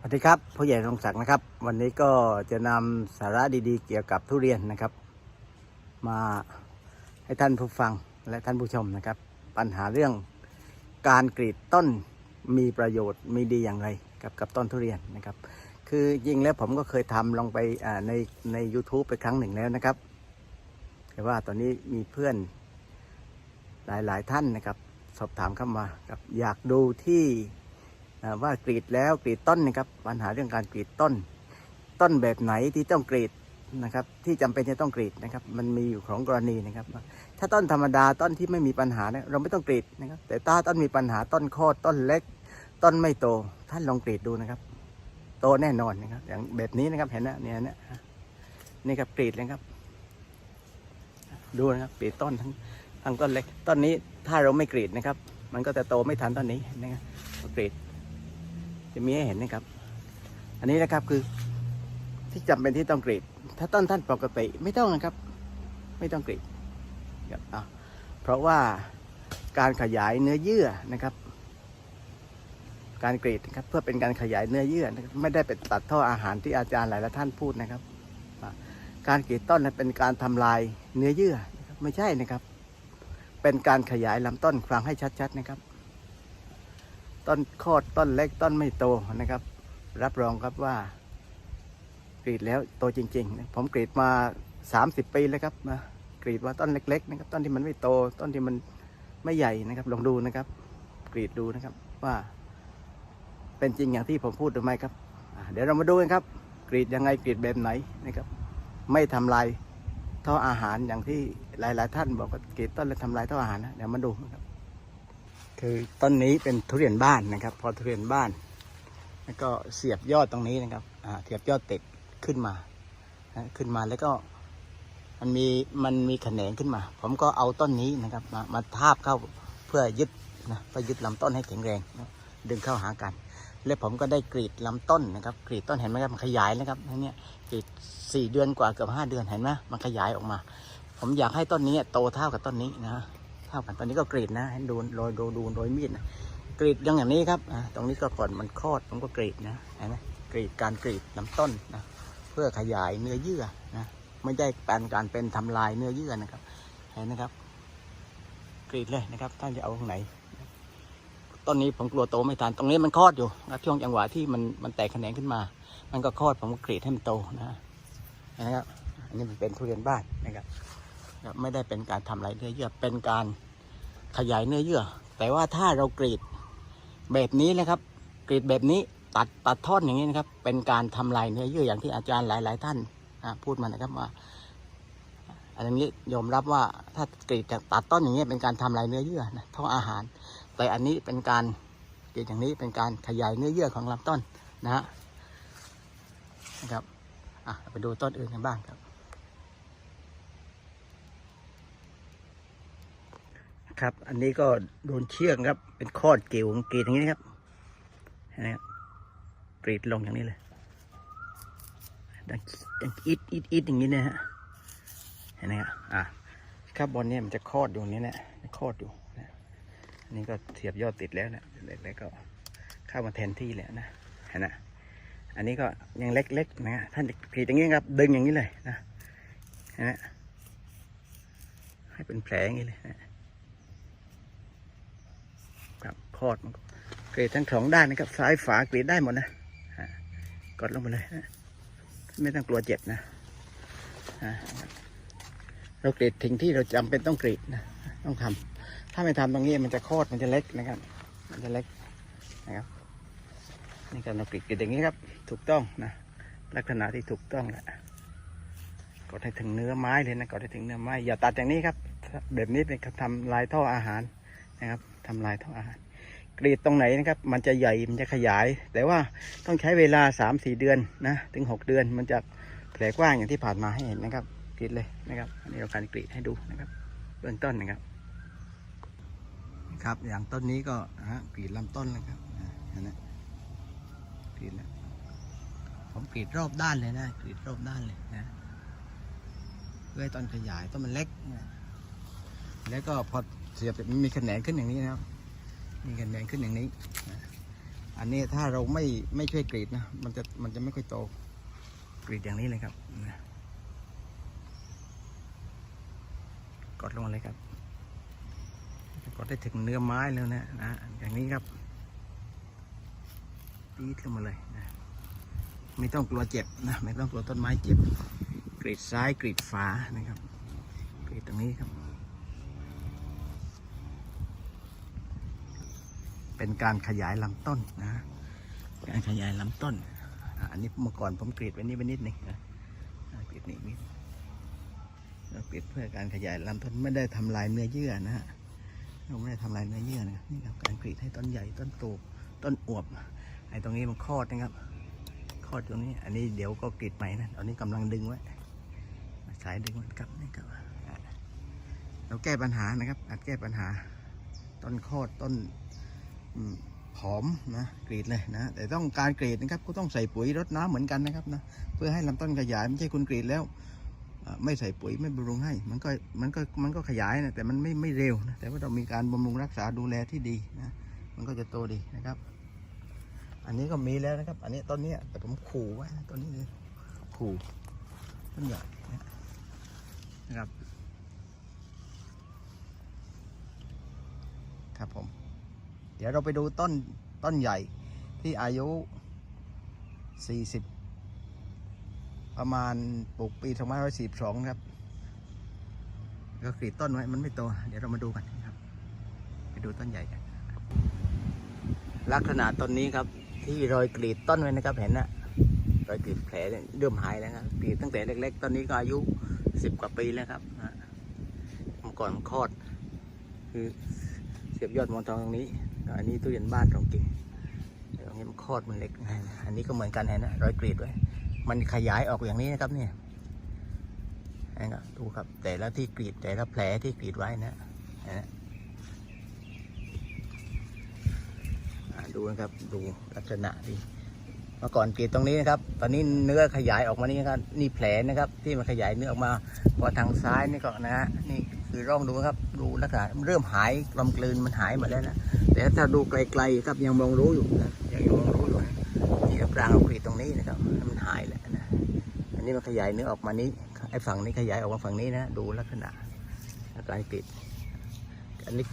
สวัสดีครับผู้ใหญ่รงศักดิ์นะครับ วันนี้ก็จะนำสาระดีๆ เกี่ยวกับทุเรียนนะครับ มาให้ท่านผู้ฟังและท่านผู้ชมนะครับ ปัญหาเรื่องการกรีดต้นมีประโยชน์มีดีอย่างไรกับกับต้นทุเรียนนะครับ คือจริงแล้วผมก็เคยทำลงไปในใน u t u b e ไปครั้งหนึ่งแล้วนะครับ แต่ว่าตอนนี้มีเพื่อนหลายๆท่านนะครับ สอบถามเข้ามาครับอยากดูที่ ว่ากรีดแล้วกรีดต้นนะครับปัญหาเรื่องการกรีดต้น ต้นแบบไหนที่ต้องกรีดนะครับ ที่จำเป็นจะต้องกรีดนะครับ มันมีอยู่ของกรณีนะครับ ถ้าต้นธรรมดาต้นที่ไม่มีปัญหาเนี่ยเราไม่ต้องกรีดนะครับ แต่ถ้าต้นมีปัญหาต้นโคตรต้นเล็ก ต้นไม่โต ท่านลองกรีดดูนะครับ โตแน่นอนนะครับ อย่างแบบนี้นะครับเห็นนะเนี่ยนะนี่ครับกรีดเลยครับ ดูนะครับกรีดต้นทั้งทั้งต้นเล็กต้นนี้ถ้าเราไม่กรีดนะครับ มันก็จะโตไม่ทันต้นนี้นะครับกรีด จะมีให้เห็นนะครับ อันนี้นะครับคือที่จำเป็นที่ต้องกรีด ถ้าต้นท่านปกติไม่ต้องนะครับ ไม่ต้องกรีดครับเพราะว่าการขยายเนื้อเยื่อนะครับ การกรีดนะครับเพื่อเป็นการขยายเนื้อเยื่อนะครับไม่ได้เป็นตัดท่ออาหารที่อาจารย์หลายท่านพูดนะครับ การกรีดต้นนั้นเป็นการทำลายเนื้อเยื่อไม่ใช่นะครับ เป็นการขยายลำต้นฟังให้ชัด ๆ นะครับ ต้นโคตรต้นเล็กต้นไม่โตนะครับ รับรองครับว่ากรีดแล้วโตจริงๆ ผมกรีดมา 30 ปีแล้วครับมากรีดว่าต้นเล็กๆนะครับต้นที่มันไม่โต ต้นที่มันไม่ใหญ่นะครับ ลองดูนะครับ กรีดดูนะครับว่า เป็นจริงอย่างที่ผมพูดหรือไม่ครับ เดี๋ยวเรามาดูกันครับ กรีดยังไงกรีดแบบไหนนะครับ ไม่ทำลายท่ออาหารอย่างที่หลาย ๆ ท่านบอกว่ากรีดต้นแล้วทำลายท่ออาหารนะเดี๋ยวมาดูนะครับ คือต้นนี้เป็นทุเรียนบ้านนะครับ พอทุเรียนบ้าน แล้วก็เสียบยอดตรงนี้นะครับเสียบยอดติดขึ้นมาขึ้นมาแล้วก็มันมีมันมีแขนงขึ้นมา ผมก็เอาต้นนี้นะครับ มามาทาบเข้าเพื่อยึดนะเพื่อยึดลำต้นให้แข็งแรงนะดึงเข้าหากัน แล้วผมก็ได้กรีดลำต้นนะครับ กรีดต้นเห็นไหมครับมันขยายนะครับนเนี่ยกรีดสี่เดือนกว่าเกือบห้าเดือนเห็นไหมมันขยายออกมา ผมอยากให้ต้นนี้โตเท่ากับต้นนี้นะ เท่ากันตอนนี้ก็กรีดนะให้ดูโรยดูดูโรยมีดนะกรีดอยังอย่างนี้ครับอ่าตรงนี้ก็ก่อนมันคลอดผมก็กรีดนะเห็นไหมกรีดการกรีดลำต้นนะเพื่อขยายเนื้อเยื่อนะไม่ได้เป็นการเป็นทำลายเนื้อเยื่อนะครับ เห็นนะครับ กรีดเลยนะครับท่านจะเอาตรงไหนต้นนี้ผมกลัวโตไม่ทันตรงนี้มันคลอดอยู่นะครับช่วงจังหวะที่มันมันแตกแขนงขึ้นมา มันก็คลอดผมก็กรีดให้มันโตนะเห็นะครับอันนี้มันเป็นทุเรียนบ้านนะครับ ไม่ได้เป็นการทำลายเนื้อเยื่อ เป็นการขยายเนื้อเยื่อ แต่ว่าถ้าเรากรีดแบบนี้นะครับ กรีดแบบนี้ตัดตัดท่อนอย่างนี้นะครับ เป็นการทำลายเนื้อเยื่ออย่างที่อาจารย์หลาย ๆ ท่านพูดมานะครับว่าอันนี้ยอมรับว่าถ้ากรีดจากตัดต้นอย่างนี้เป็นการทำลายเนื้อเยื่อนะท่ออาหาร แต่อันนี้เป็นการกรีดอย่างนี้เป็นการขยายเนื้อเยื่อของลำต้นนะฮะนะครับอะไปดูต้นอื่นกันบ้างครับ ครับ อันนี้ก็โดนเชือกครับ เป็นคอดเกี่ยวกรีดอย่างนี้นะครับเห็นไหมครับกรีดลงอย่างนี้เลยดังดังอิดอิดอิดอย่างนี้นะฮะเห็นไหมครับอะข้างบนเนี่ยมันจะคอดอยู่นี่นะคอดอยู่นะอันนี้ก็เสียบยอดติดแล้วนะแล้วก็เข้ามาแทนที่แล้วนะเห็นนะอันนี้ก็ยังเล็กๆนะฮะท่านกรีดอย่างนี้ครับ ดึงอย่างนี้เลยนะเห็นไหมให้เป็นแผลอย่างนี้เลยนะ ครับคอดมันก็กรีดทั้งสองด้านนะครับ ซ้ายฝากรีดได้หมดนะกดลงไปเลยนะไม่ต้องกลัวเจ็บนะเรากรีดทิ้งที่เราจำเป็นต้องกรีดนะต้องทำถ้าไม่ทำตรงนี้มันจะคอดมันจะเล็กนะครับ มันจะเล็กนะครับนี่การเรากรีดกรีดอย่างนี้ครับ ถูกต้องนะลักษณะที่ถูกต้องแหละกดให้ถึงเนื้อไม้เลยนะกดให้ถึงเนื้อไม้อย่าตัดอย่างนี้ครับ แบบนี้เป็นการทำลายท่ออาหารนะครับ ทำลายท่ออาหารกรีดตรงไหนนะครับ มันจะใหญ่มันจะขยาย แต่ว่าต้องใช้เวลา 3-4 เดือนนะถึง 6 เดือนมันจะแผลกว้างอย่างที่ผ่านมาให้เห็นนะครับกรีดเลยนะครับอันนี้เราการกรีดให้ดูนะครับเบื้องต้นนะครับครับอย่างต้นนี้ก็ฮะกรีดลำต้นแล้วครับอ่าเห็นไหมกรีดแล้วผมกรีดรอบด้านเลยนะกรีดรอบด้านเลยนะเพื่อต้นขยายต้นมันเล็กนะแล้วก็พอ เสียบมันมีแขนงขึ้นอย่างนี้นะครับ มีแขนงขึ้นอย่างนี้ อันนี้ถ้าเราไม่ไม่ช่วยกรีดนะ มันจะมันจะไม่ค่อยโต กรีดอย่างนี้เลยครับ กดลงมาเลยครับ กดได้ถึงเนื้อไม้แล้วนะนะ อย่างนี้ครับปีดลงมาเลยนะ ไม่ต้องกลัวเจ็บนะ ไม่ต้องกลัวต้นไม้เจ็บ กรีดซ้ายกรีดฝานะครับ กรีดตรงนี้ครับ เป็นการขยายลำต้นนะ การขยายลำต้น อันนี้เมื่อก่อนผมกรีดไว้นี่ไปนิดหนึงนะกรีดนี่นิดเรากรีดเพื่อการขยายลำต้นไม่ได้ทำลายเนื้อเยื่อนะฮะเราไม่ได้ทำลายเนื้อเยื่อนะนี่ครับการกรีดให้ต้นใหญ่ต้นโตต้นอวบไอ้ตรงนี้มันคลอดนะครับคลอดตรงนี้ อันนี้เดี๋ยวก็กรีดใหม่นะตอนนี้กำลังดึงไว้สายดึงไว้ครับนี่ครับเราแก้ปัญหานะครับอาจแก้ปัญหาต้นคลอดต้น ผอมนะกรีดเลยนะแต่ต้องการกรีดนะครับก็ต้องใส่ปุ๋ยรดน้ำเหมือนกันนะครับนะเพื่อให้ลำต้นขยายไม่ใช่คุณกรีดแล้ว ไม่ใส่ปุ๋ยไม่บำรุงให้ มันก็มันก็มันก็ขยายนะแต่มันไม่ไม่เร็วนะแต่ว่าเรามีการบำรุงรักษาดูแลที่ดีนะมันก็จะโตดีนะครับ อันนี้ก็มีแล้วนะครับ อันนี้ต้นเนี้ยแต่ผมขู่ไว้ต้นนี้เลยขู่ต้นใหญ่นะครับครับผม เดี๋ยวเราไปดูต้นต้นใหญ่ที่อายุ 40 ประมาณปลูกปี2542ครับก็กรีดต้นไว้มันไม่โต เดี๋ยวเรามาดูกันครับ ไปดูต้นใหญ่กันลักษณะต้นนี้ครับ ที่รอยกรีดต้นไว้นะครับเห็นนะรอยกรีดแผลเริ่มหายแล้วครับกรีดตั้งแต่เล็ก ๆ ต้นนี้ก็อายุ10กว่าปีแล้วครับเมื่อก่อนคลอด คือเสียบยอดมอนทองตรงนี้ อันนี้ตู้เย็นบ้านตรงกิ่งตรงนี้มันคอดมันเล็ก อันนี้ก็เหมือนกันเห็นนะรอยกรีดไว้ มันขยายออกอย่างนี้นะครับเนี่ยนะครับดูครับ แต่ละที่กรีดแต่ละแผลที่กรีดไว้นะนไหมอ่าดูนะครับดูลักษณะดีเมื่อก่อนกรีดตรงนี้นะครับ ตอนนี้เนื้อขยายออกมานี่นะครับนี่แผลนะครับ ที่มันขยายเนื้อออกมาพอทางซ้ายนี่ก็นะฮะนี่ คือร่องดูครับ ดูลักษณะเริ่มหายกลมกลืนมันหายหมดแล้วนะแต่ถ้าดูไกลๆครับยังมองรู้อยู่นะยังมองรู้อยู่นะนี่ครับรางกรีดตรงนี้นะครับมันหายแล้วนะอันนี้มันขยายเนื้อออกมานี้ไอ้ฝั่งนี้ขยายออกมาฝั่งนี้นะดูลักษณะการกรีดอันนี้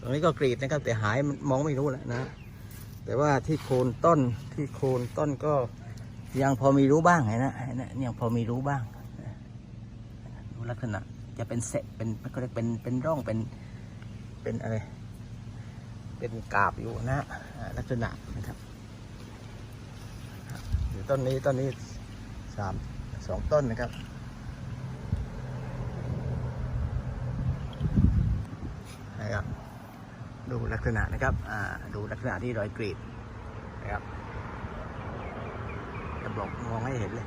ตรงนี้ก็กรีดนะครับ แต่หายมันมองไม่รู้แล้วนะ แต่ว่าที่โคนต้นที่โคนต้นก็ยังพอมีรู้บ้างนะเนนะยังพอมีรู้บ้างดูลักษณะ จะเป็นเศษเป็นก็เรียกเป็นเป็นร่องเป็นเป็นอะไรเป็นกาบอยู่นะลักษณะนะครับต้นนี้ต้นนี้สามสองต้นนะครับนะครับดูลักษณะนะครับอ่าดูลักษณะที่รอยกรีดนะครับจะบอกมองให้เห็นเลย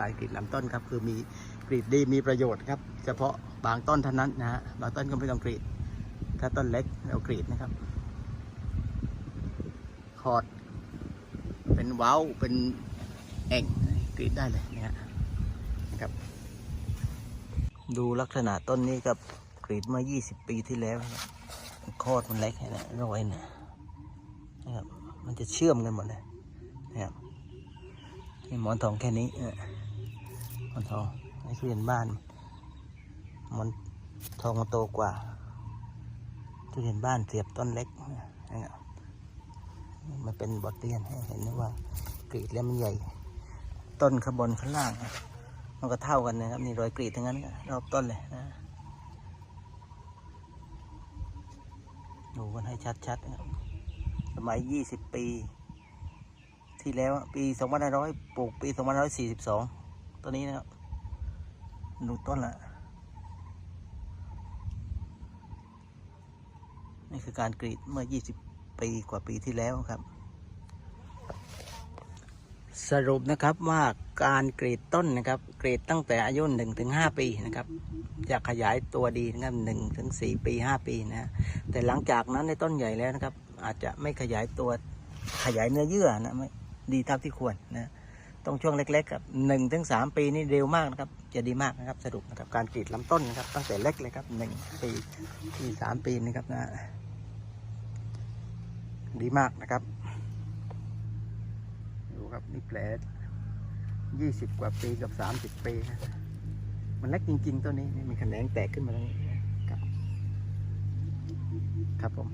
การกรีดลำต้นครับ คือมีกรีดดีมีประโยชน์ครับ เฉพาะบางต้นเท่านั้นนะฮะบางต้นก็ไม่ต้องกรีด ถ้าต้นเล็กเรากรีดนะครับคอร์ดเป็นเว้าเป็นแอ่งกรีดได้เลยนะฮะครับ ดูลักษณะต้นนี้กับกรีดเมื่อ20 ปีที่แล้วครับคอดมันเล็กนะรอยนะนะครับมันจะเชื่อมกันหมดเลยนะครับนี่หมอนทองแค่นี้ มอนทองไอ้ทุเรียนบ้านมอนทองมันโตกว่าทุเรียนบ้านเสียบต้นเล็กนะครับมันเป็นบทเรียนให้เห็นนะว่ากรีดแล้วมันใหญ่ ต้นข้างบนข้างล่าง มันก็เท่ากันนะครับนี่รอยกรีดทั้งนั้นรอบต้นเลยนะดูกันให้ชัดๆนะครับสมัย 20 ปี ที่แล้วอะปี 2500 ปลูกปี 2542 ตัวนี้นะครับดูต้นละนี่คือการกรีดเมื่อ 20 ปีกว่าปีที่แล้วครับ สรุปนะครับว่าการกรีดต้นนะครับ กรีดตั้งแต่อายุ1ถึง5ปีนะครับจะขยายตัวดีนะครับ1ถึง4ปี 5 ปีนะฮะแต่หลังจากนั้นในต้นใหญ่แล้วนะครับ อาจจะไม่ขยายตัวขยายเนื้อเยื่อนะไม่ดีเท่าที่ควรนะ ต้องช่วงเล็กๆครับหนึ่งถึงสามปีนี่เร็วมากนะครับ จะดีมากนะครับสรุปนะครับการกรีดลำต้นนะครับ ตั้งแต่เล็กเลยครับหนึ่งปีที่สามปีนะครับนะดีมากนะครับดูครับนี่แผลยี่สิบกว่าปีกับสามสิบปี มันเล็กจริง ๆ ตัวนี้มีแขนงแตกขึ้นมาแล้วครับ ครับผม